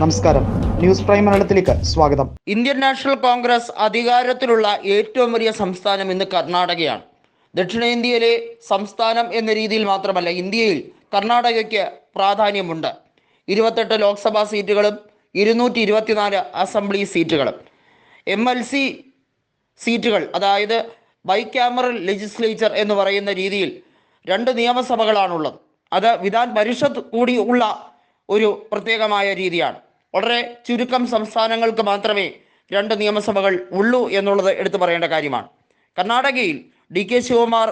നമസ്കാരം. News prime മലയാളത്തിലേക്ക് സ്വാഗതം. ഇന്ത്യൻ നാഷണൽ കോൺഗ്രസ് അധികാരത്തിലുള്ള ഏറ്റവും വലിയ സംസ്ഥാനം ഇന്ന് കർണാടകയാണ്. ദക്ഷിണേന്ത്യയിലെ സംസ്ഥാനം എന്ന രീതിയിൽ മാത്രമല്ല ഇന്ത്യയിൽ കർണാടകയ്ക്ക് പ്രാധാന്യമുണ്ട്. ഇരുപത്തെട്ട് ലോക്സഭാ സീറ്റുകളും ഇരുന്നൂറ്റി ഇരുപത്തിനാല് അസംബ്ലി സീറ്റുകളും. എം എൽ സി സീറ്റുകൾ അതായത് ബൈക്യാമറൽ ലെജിസ്ലേച്ചർ എന്ന് പറയുന്ന രീതിയിൽ രണ്ട് നിയമസഭകളാണുള്ളത്. അത് വിധാൻ പരിഷത്ത് കൂടി ഉള്ള ഒരു പ്രത്യേകമായ രീതിയാണ്. വളരെ ചുരുക്കം സംസ്ഥാനങ്ങൾക്ക് മാത്രമേ രണ്ട് നിയമസഭകൾ ഉള്ളൂ എന്നുള്ളത് എടുത്തു പറയേണ്ട കാര്യമാണ്. കർണാടകയിൽ ഡി കെ ശിവകുമാർ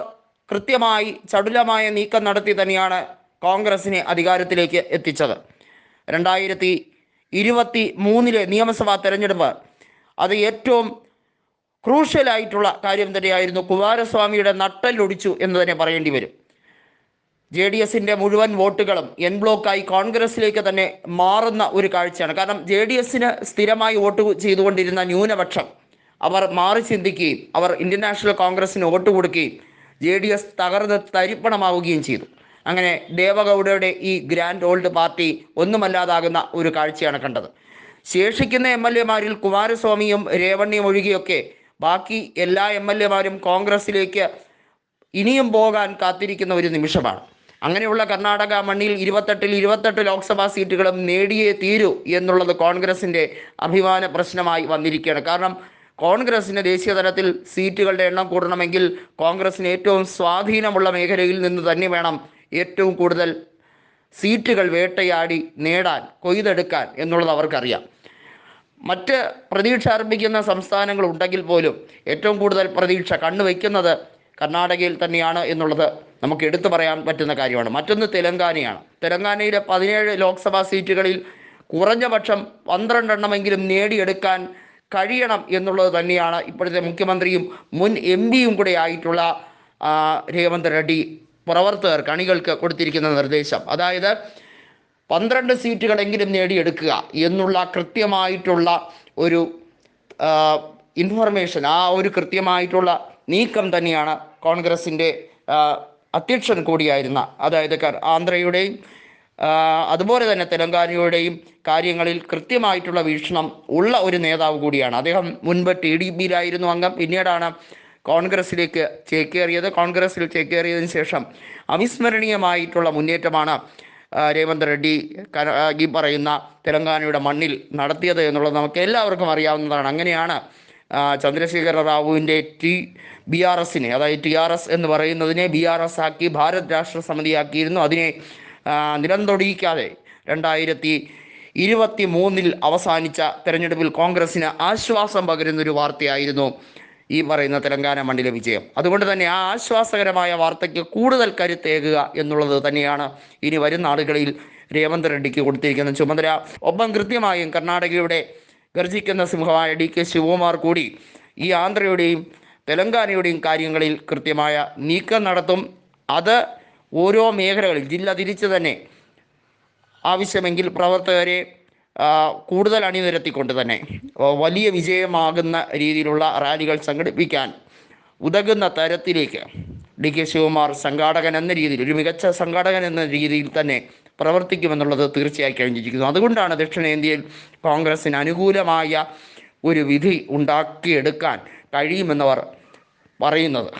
കൃത്യമായി ചടുലമായ നീക്കം നടത്തി തന്നെയാണ് കോൺഗ്രസിനെ അധികാരത്തിലേക്ക് എത്തിച്ചത്. രണ്ടായിരത്തി ഇരുപത്തി മൂന്നിലെ നിയമസഭാ തെരഞ്ഞെടുപ്പ് അത് ഏറ്റവും ക്രൂഷ്യലായിട്ടുള്ള കാര്യം തന്നെയായിരുന്നു. കുമാരസ്വാമിയുടെ നട്ടലൊടിച്ചു എന്ന് തന്നെ പറയേണ്ടി വരും. ജെ ഡി എസിന്റെ മുഴുവൻ വോട്ടുകളും എൻ ബ്ലോക്കായി കോൺഗ്രസിലേക്ക് തന്നെ മാറുന്ന ഒരു കാഴ്ചയാണ്. കാരണം ജെ ഡി എസിന് സ്ഥിരമായി വോട്ട് ചെയ്തുകൊണ്ടിരുന്ന ന്യൂനപക്ഷം അവർ മാറി ചിന്തിക്കുകയും അവർ ഇന്ത്യൻ നാഷണൽ കോൺഗ്രസിന് വോട്ട് കൊടുക്കുകയും ജെ ഡി എസ് തകർന്ന് തരിപ്പണമാവുകയും ചെയ്തു. അങ്ങനെ ദേവഗൗഡയുടെ ഈ ഗ്രാൻഡ് ഓൾഡ് പാർട്ടി ഒന്നുമല്ലാതാകുന്ന ഒരു കാഴ്ചയാണ് കണ്ടത്. ശേഷിക്കുന്ന എം എൽ എമാരിൽ കുമാരസ്വാമിയും രേവണ്ണിയും ഒഴികെയൊക്കെ ബാക്കി എല്ലാ എം എൽ എമാരും കോൺഗ്രസിലേക്ക് ഇനിയും പോകാൻ കാത്തിരിക്കുന്ന ഒരു നിമിഷമാണ്. അങ്ങനെയുള്ള കർണാടക മണ്ണിൽ ഇരുപത്തെട്ടിൽ ഇരുപത്തെട്ട് ലോക്സഭാ സീറ്റുകളും നേടിയേ തീരൂ എന്നുള്ളത് കോൺഗ്രസിന്റെ അഭിമാന പ്രശ്നമായി വന്നിരിക്കുകയാണ്. കാരണം കോൺഗ്രസിന് ദേശീയ തലത്തിൽ സീറ്റുകളുടെ എണ്ണം കൂടണമെങ്കിൽ കോൺഗ്രസിന് ഏറ്റവും സ്വാധീനമുള്ള മേഖലയിൽ നിന്ന് തന്നെ വേണം ഏറ്റവും കൂടുതൽ സീറ്റുകൾ വേട്ടയാടി നേടാൻ കൊയ്തെടുക്കാൻ എന്നുള്ളത് അവർക്കറിയാം. മറ്റ് പ്രതീക്ഷ അർപ്പിക്കുന്ന സംസ്ഥാനങ്ങൾ ഉണ്ടെങ്കിൽ പോലും ഏറ്റവും കൂടുതൽ പ്രതീക്ഷ കണ്ണുവെക്കുന്നത് കർണാടകയിൽ തന്നെയാണ് എന്നുള്ളത് നമുക്ക് എടുത്തു പറയാൻ പറ്റുന്ന കാര്യമാണ്. മറ്റൊന്ന് തെലങ്കാനയാണ്. തെലങ്കാനയിലെ പതിനേഴ് ലോക്സഭാ സീറ്റുകളിൽ കുറഞ്ഞ പക്ഷം പന്ത്രണ്ടെണ്ണമെങ്കിലും നേടിയെടുക്കാൻ കഴിയണം എന്നുള്ളത് തന്നെയാണ് ഇപ്പോഴത്തെ മുഖ്യമന്ത്രിയും മുൻ എം പിയും കൂടെ ആയിട്ടുള്ള രേവന്ത് റെഡ്ഡി പ്രവർത്തകർക്ക് അണികൾക്ക് കൊടുത്തിരിക്കുന്ന നിർദ്ദേശം. അതായത് പന്ത്രണ്ട് സീറ്റുകളെങ്കിലും നേടിയെടുക്കുക എന്നുള്ള കൃത്യമായിട്ടുള്ള ഒരു ഇൻഫർമേഷൻ ആ ഒരു കൃത്യമായിട്ടുള്ള നീക്കം തന്നെയാണ് കോൺഗ്രസിന്റെ അധ്യക്ഷൻ കൂടിയായിരുന്ന അതായത് ആന്ധ്രയുടെയും അതുപോലെ തന്നെ തെലങ്കാനയുടെയും കാര്യങ്ങളിൽ കൃത്യമായിട്ടുള്ള വീക്ഷണം ഉള്ള ഒരു നേതാവ് കൂടിയാണ്. അദ്ദേഹം മുൻപ് ടി ഡി ബിയിലായിരുന്നു അംഗം. പിന്നീടാണ് കോൺഗ്രസിലേക്ക് ചേക്കേറിയത്. കോൺഗ്രസിൽ ചേക്കേറിയതിനു ശേഷം അവിസ്മരണീയമായിട്ടുള്ള മുന്നേറ്റമാണ് രേവന്ത് റെഡ്ഡി ഈ പറയുന്ന തെലങ്കാനയുടെ മണ്ണിൽ നടത്തിയത് എന്നുള്ളത് നമുക്ക് എല്ലാവർക്കും അറിയാവുന്നതാണ്. അങ്ങനെയാണ് ചന്ദ്രശേഖര റാവുവിന്റെ ടി ബി ആർ എസിനെ അതായത് ടി ആർ എസ് എന്ന് പറയുന്നതിനെ ബി ആർ എസ് ആക്കി ഭാരത് രാഷ്ട്ര സമിതിയാക്കിയിരുന്നു. അതിനെ നിലംതൊടിയിക്കാതെ രണ്ടായിരത്തി ഇരുപത്തി മൂന്നിൽ അവസാനിച്ച തെരഞ്ഞെടുപ്പിൽ കോൺഗ്രസിന് ആശ്വാസം പകരുന്നൊരു വാർത്തയായിരുന്നു ഈ പറയുന്ന തെലങ്കാന മണ്ണിലെ വിജയം. അതുകൊണ്ട് തന്നെ ആ ആശ്വാസകരമായ വാർത്തയ്ക്ക് കൂടുതൽ കരുത്തേകുക എന്നുള്ളത് തന്നെയാണ് ഇനി വരുന്ന ആളുകളിൽ രേവന്ത് റെഡ്ഡിക്ക് കൊടുത്തിരിക്കുന്ന ചുമതല ഒപ്പം കൃത്യമായും കർണാടകയുടെ ഗർജിക്കുന്ന സിംഹമായ ഡി കെ ശിവകുമാർ കൂടി ഈ ആന്ധ്രയുടെയും തെലങ്കാനയുടെയും കാര്യങ്ങളിൽ കൃത്യമായ നീക്കം നടത്തും. അത് ഓരോ മേഖലകളിൽ ജില്ല തിരിച്ച് തന്നെ ആവശ്യമെങ്കിൽ പ്രവർത്തകരെ കൂടുതൽ അണിനിരത്തിക്കൊണ്ട് തന്നെ വലിയ വിജയമാകുന്ന രീതിയിലുള്ള റാലികൾ സംഘടിപ്പിക്കാൻ ഉതകുന്ന തരത്തിലേക്ക് ഡി കെ ശിവകുമാർ സംഘാടകൻ എന്ന രീതിയിൽ ഒരു മികച്ച സംഘാടകൻ എന്ന രീതിയിൽ തന്നെ പ്രവർത്തിക്കുമെന്നുള്ളത് തീർച്ചയായി കഴിഞ്ഞിരിക്കുന്നു അതുകൊണ്ടാണ് ദക്ഷിണേന്ത്യയിൽ കോൺഗ്രസിന് അനുകൂലമായ ഒരു വിധി ഉണ്ടാക്കിയെടുക്കാൻ കഴിയുമെന്നവർ പറയുന്നത്.